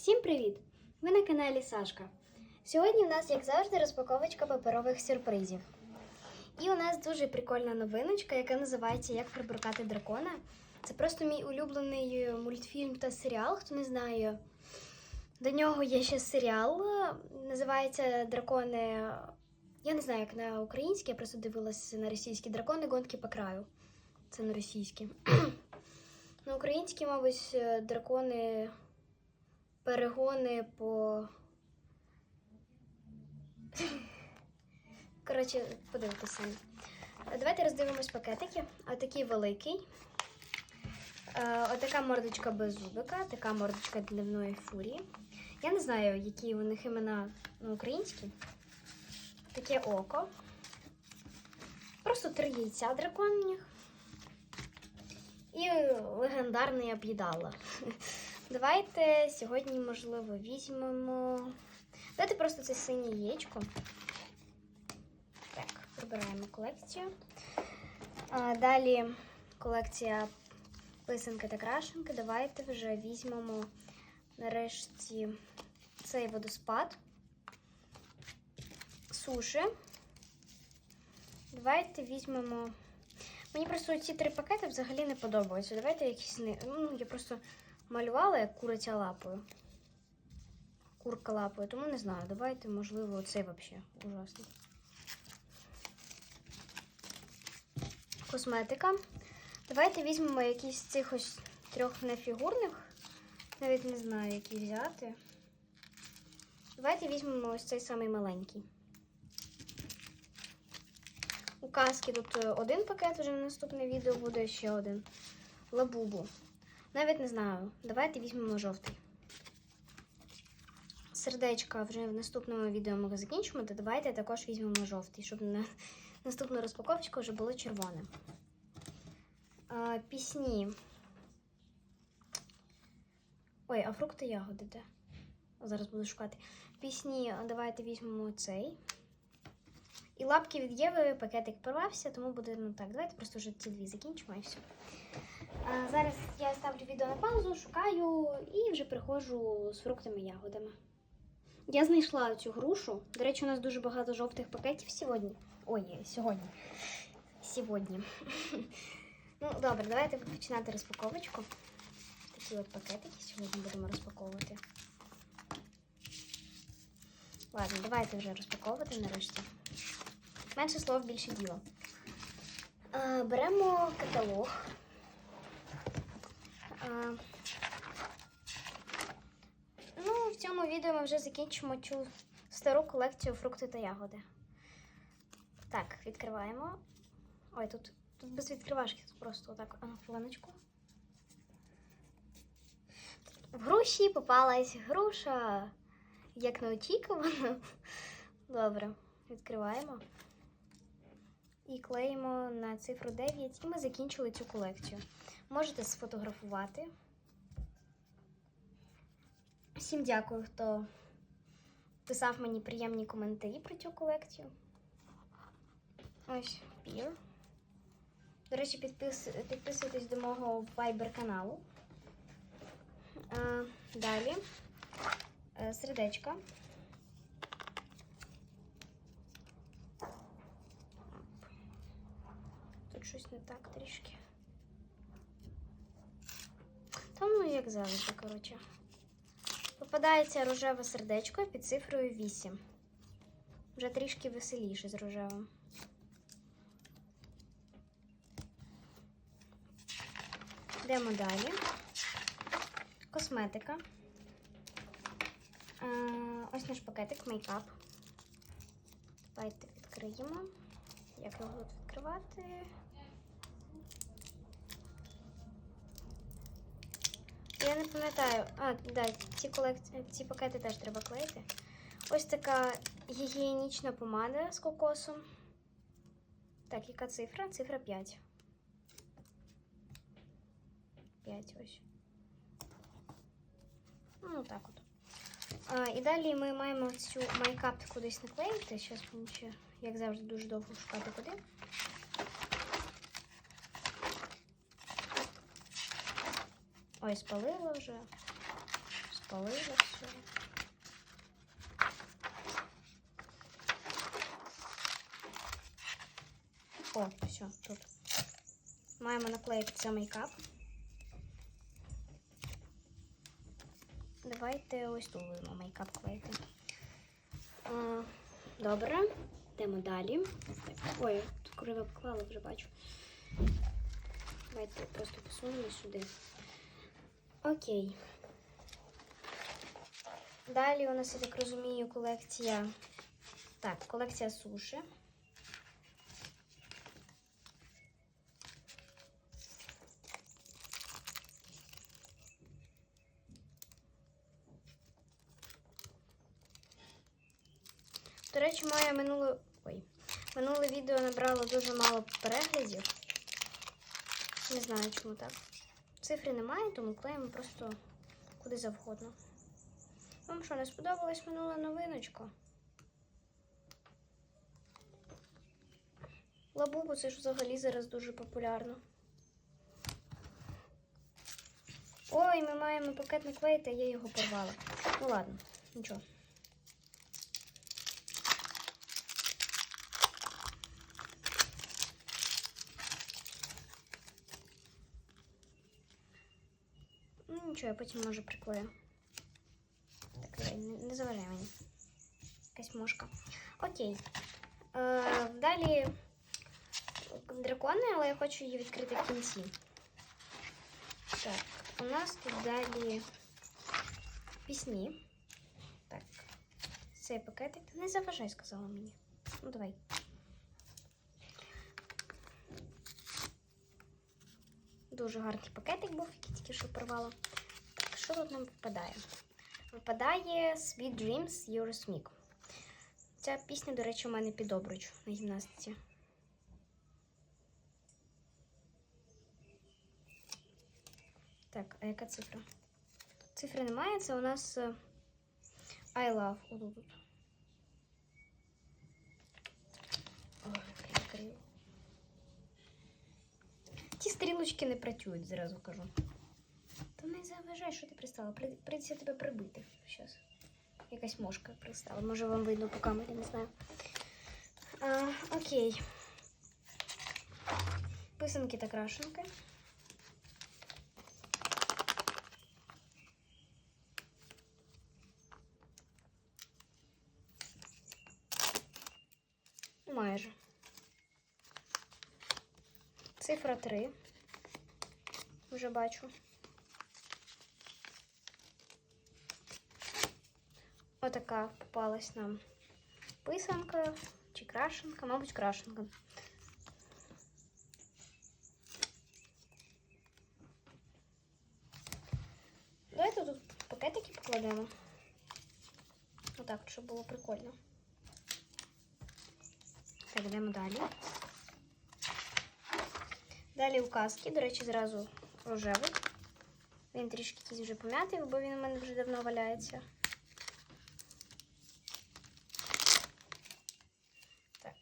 Всім привіт! Ви на каналі Сашка. Сьогодні у нас, як завжди, розпаковочка паперових сюрпризів. І у нас дуже прикольна новиночка, яка називається Як прибрукати дракона. Це просто мій улюблений мультфільм та серіал, хто не знає. До нього є ще серіал, називається Дракони. Я не знаю, як на українській, я просто дивилася на російські дракони гонки по краю. Це на російській. На українській, мабуть, дракони перегони по. Коротше, подивитися. Давайте роздивимось пакетики. Отакий великий. Е, Отака мордочка без зубика, така мордочка дневної фурії. Я не знаю, які у них імена на українській. Таке око. Просто три яйця драконних. І легендарний об'їдала. Давайте сьогодні, можливо, візьмемо. Давайте просто це синє яєчко. Так, прибираємо колекцію. А, далі колекція писанки та крашенки. Давайте вже візьмемо нарешті цей водоспад. Суші. Давайте візьмемо. Мені просто ці три пакети взагалі не подобаються. Давайте якісь. Ну, я просто малювала як куриця лапою. Курка лапою, тому не знаю. Давайте, можливо, цей взагалі ужасний. Косметика. Давайте візьмемо якісь цих ось трьох нефігурних. Навіть не знаю, які взяти. Давайте візьмемо ось цей самий маленький. У казки тут е, один пакет, вже на наступне відео буде ще один. Лабубу. Навіть не знаю. Давайте візьмемо жовтий. Сердечка вже в наступному відео ми закінчимо, то давайте також візьмемо жовтий, щоб на наступну розпаковочку вже було червоне. А, пісні. Ой, а фрукти ягоди де? Зараз буду шукати. Пісні, давайте візьмемо цей. І лапки від Єви пакетик порвався, тому буде ну так. Давайте просто вже ці дві закінчимо і все. Зараз я ставлю відео на паузу, шукаю і вже приходжу з фруктами і ягодами. Я знайшла цю грушу. До речі, у нас дуже багато жовтих пакетів сьогодні. Ой, сьогодні. Сьогодні. Ну, добре, давайте починати розпаковочку. Такі от пакетики сьогодні будемо розпаковувати. Ладно, давайте вже розпаковувати нарешті. Менше слов, більше діла. Беремо каталог. А, ну, в цьому відео ми вже закінчимо цю стару колекцію фрукти та ягоди. Так, відкриваємо. Ой, тут, тут без відкривашки, тут просто отак а, хвилиночку. В груші попалась груша. Як неочікувано. Добре, відкриваємо. І клеїмо на цифру 9, і ми закінчили цю колекцію. Можете сфотографувати. Всім дякую, хто писав мені приємні коментарі про цю колекцію. Ось пір. До речі, підпис... підписуйтесь до мого Viber каналу. А, далі е, сердечка. Тут щось не так трішки. Там, ну, як завжди, коротше. Попадається рожеве сердечко під цифрою 8. Вже трішки веселіше з рожевим. Йдемо далі. Косметика. Е, Ось наш пакетик мейкап. Давайте відкриємо. Як його відкривати? Я не пам'ятаю. А, да, ці, колекції, ці пакети теж треба клеїти. Ось така гігієнічна помада з кокосом. Так, яка цифра? Цифра 5. 5 ось. Ну, так от. А, і далі ми маємо цю майкап кудись наклеїти. Зараз мені як завжди, дуже довго шукати куди. Ой, спалила вже. Спалила все. О, все, тут. Маємо наклеїти це мейкап. Давайте ось тут будемо мейкап клеїти. А, добре, йдемо далі. Ой, тут криво поклала, вже бачу. Давайте просто посунемо сюди. Окей. Далі у нас, я так розумію, колекція. Так, колекція суші. До речі, моє минуле. Ой. Минуле відео набрало дуже мало переглядів. Не знаю, чому так. Цифри немає, тому клеїмо просто куди завгодно. Вам що, не сподобалась минула новиночка? Лабубу це ж взагалі зараз дуже популярно. Ой, ми маємо пакетний клей, та я його порвала. Ну ладно, нічого. Ну нічого, я потім може приклею. Так, не, заважай мені. Якась мошка. Окей. Е, далі дракони, але я хочу її відкрити в кінці. Так, у нас тут далі пісні. Так. Цей пакетик. Не заважай, сказала мені. Ну давай. Дуже гарний пакетик був, який тільки що порвала. Що тут нам випадає? Випадає Sweet Dreams Eurosmith. Ця пісня, до речі, у мене під обруч на гімнастиці. Так, а яка цифра? Цифри немає, це у нас е, I love. Отут. Ті стрілочки не працюють, зразу кажу. Не заважай, що ти пристала. При- Прийдеться тебе прибити. Щас. Якась мошка пристала. Може вам видно по камері, не знаю. А, окей. Писанки та крашенки. Майже. Цифра 3. Вже бачу. Отака попалась нам писанка чи крашенка, мабуть, крашенка. Давайте тут пакетики покладемо. Отак, щоб було прикольно. Так, йдемо далі. Далі указки, до речі, зразу рожевий. Він трішки якийсь вже пом'ятий, бо він у мене вже давно валяється. Так.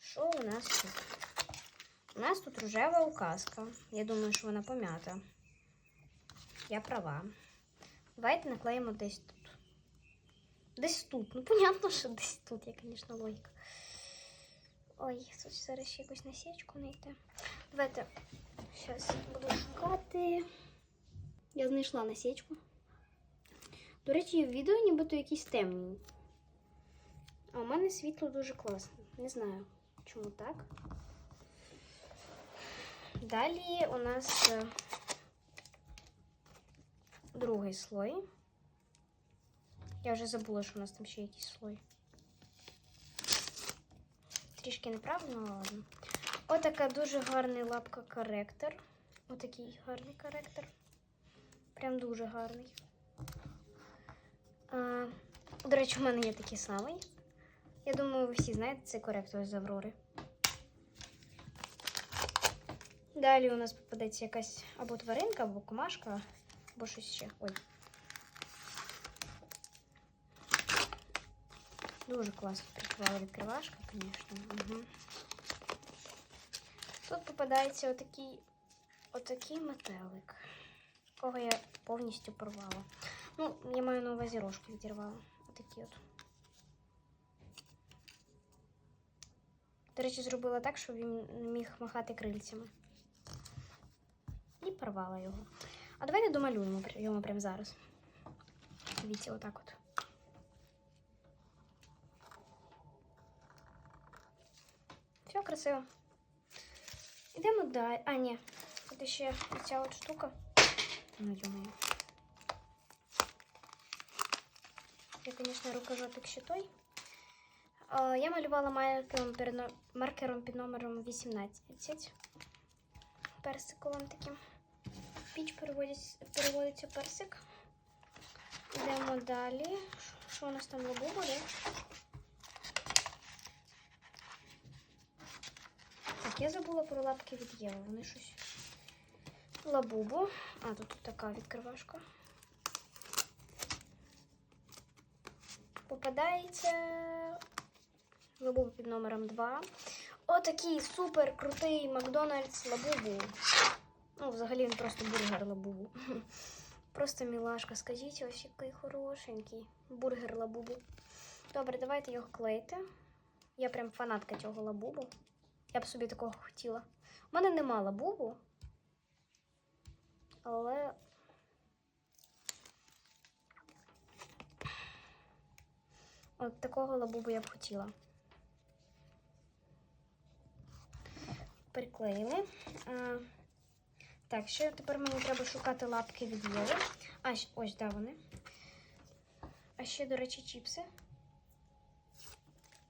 Що у нас тут? У нас тут рожева указка. Я думаю, що вона пом'ята. Я права. Давайте наклеїмо десь тут. Десь тут. Ну, понятно, що десь тут, я, звісно, логіка. Ой, тут зараз ще якусь насічку знайти. Давайте зараз буду шукати. Я знайшла насічку. До речі, в відео нібито якісь темні. А у мене світло дуже класне. Не знаю, чому так. Далі у нас е, другий слой. Я вже забула, що у нас там ще якийсь слой. Трішки неправильно, але ладно. Отака дуже гарний лапка коректор. Отакий гарний коректор. Прям дуже гарний. А, до речі, у мене є такий самий. Я думаю, ви всі знаєте цей коректор з Аврори. Далі у нас попадеться якась або тваринка, або комашка, або щось ще. Ой. Дуже класно прикривала відкривашка, звісно. Угу. Тут попадається отакий, отакий метелик, якого я повністю порвала. Ну, я маю на увазі рожки відірвала. Отакі от. До речі, зробила так, щоб він міг махати крильцями. І порвала його. А давайте домалюємо його прямо зараз. Дивіться, отак от. Все красиво. Ідемо далі. А, ні. Тут ще ця от штука. Ну, йомаю. Я, звісно, рукожопик ще той. Е, Я малювала маркером, під номером 18. Персиковим таким. Піч переводиться персик. Йдемо далі. Що у нас там лобу буде? Так, я забула про лапки від Єви. Вони щось. Лабубу. А, тут така відкривашка. Попадається лабубу під номером 2. Отакий супер крутий Макдональдс лабубу. Ну, взагалі він просто бургер лабубу. Просто мілашка. Скажіть, ось який хорошенький бургер лабубу. Добре, давайте його клеїти. Я прям фанатка цього лабубу. Я б собі такого хотіла. У мене нема лабубу. Але. От такого лабубу я б хотіла. Приклеїли. А, так, ще тепер мені треба шукати лапки від Єви. А, ось, да, вони. А ще, до речі, чіпси.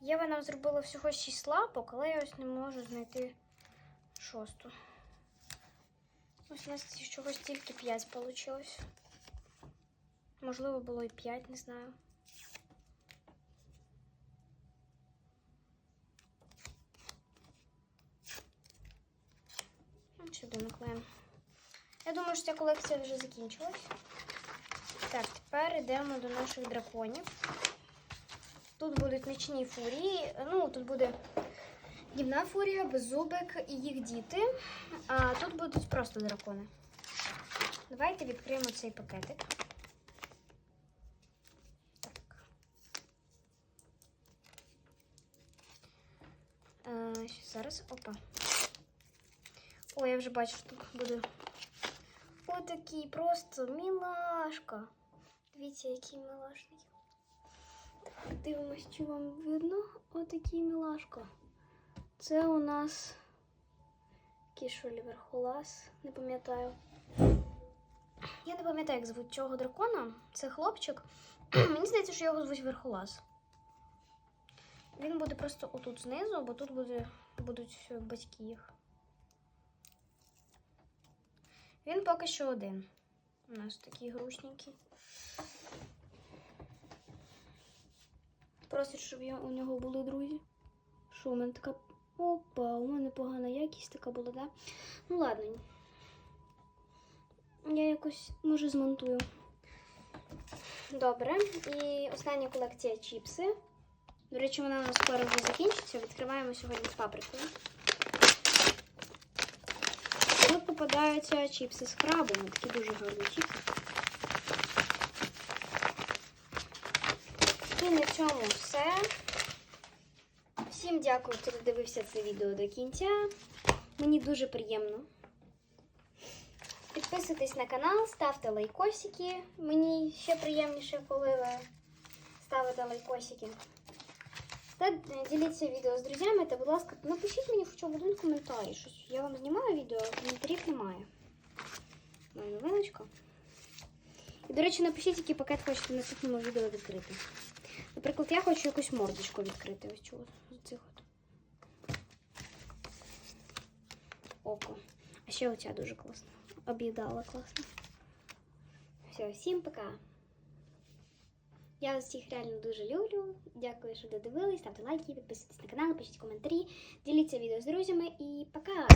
Єва нам зробила всього 6 лапок, але я ось не можу знайти шосту. Ось у нас чогось тільки 5 вийшло. Можливо, було і 5, не знаю. Ну, Наклеїмо. Я думаю, що ця колекція вже закінчилась. Так, тепер йдемо до наших драконів. Тут будуть нічні фурії. Ну, тут буде дівна фурія, беззубик і їх діти. А тут будуть просто дракони. Давайте відкриємо цей пакетик. Так. Ще зараз. Опа. О, я вже бачу, що тут буде отакий просто мілашка. Дивіться, який милашний. Так, дивимось, чи вам видно. Отакий мілашка. Це у нас кішолі верхолаз, не пам'ятаю. Я не пам'ятаю, як звуть цього дракона. Це хлопчик. Мені здається, що його звуть Верхолаз. Він буде просто отут знизу, бо тут буде, будуть батьки їх. Він поки що один. У нас такий грушненький. Просить, щоб у нього були друзі. Що у мене така. Опа, у мене погана якість така була, да? Ну ладно. Я якось може змонтую. Добре. І остання колекція чіпси. До речі, вона у нас скоро вже закінчиться. Відкриваємо сьогодні з паприкою. Тут попадаються чіпси з крабами. Такі дуже гарні чіпси. І на цьому все. Всім дякую, хто додивився це відео до кінця. Мені дуже приємно. Підписуйтесь на канал, ставте лайкосики. Мені ще приємніше, коли ви ставите лайкосики. Та е, діліться відео з друзями та, будь ласка, напишіть мені хоча б один коментар. Щось я вам знімаю відео, а коментарів немає. Моя новиночка. І, до речі, напишіть, який пакет хочете на наступному відео відкрити. Наприклад, я хочу якусь мордочку відкрити. Ось цю з цих от. Око. А ще оця дуже класна. Об'їдала класно. Все, всім пока. Я вас всіх реально дуже люблю. Дякую, що додивились. Ставте лайки, підписуйтесь на канал, пишіть коментарі, діліться відео з друзями і пока!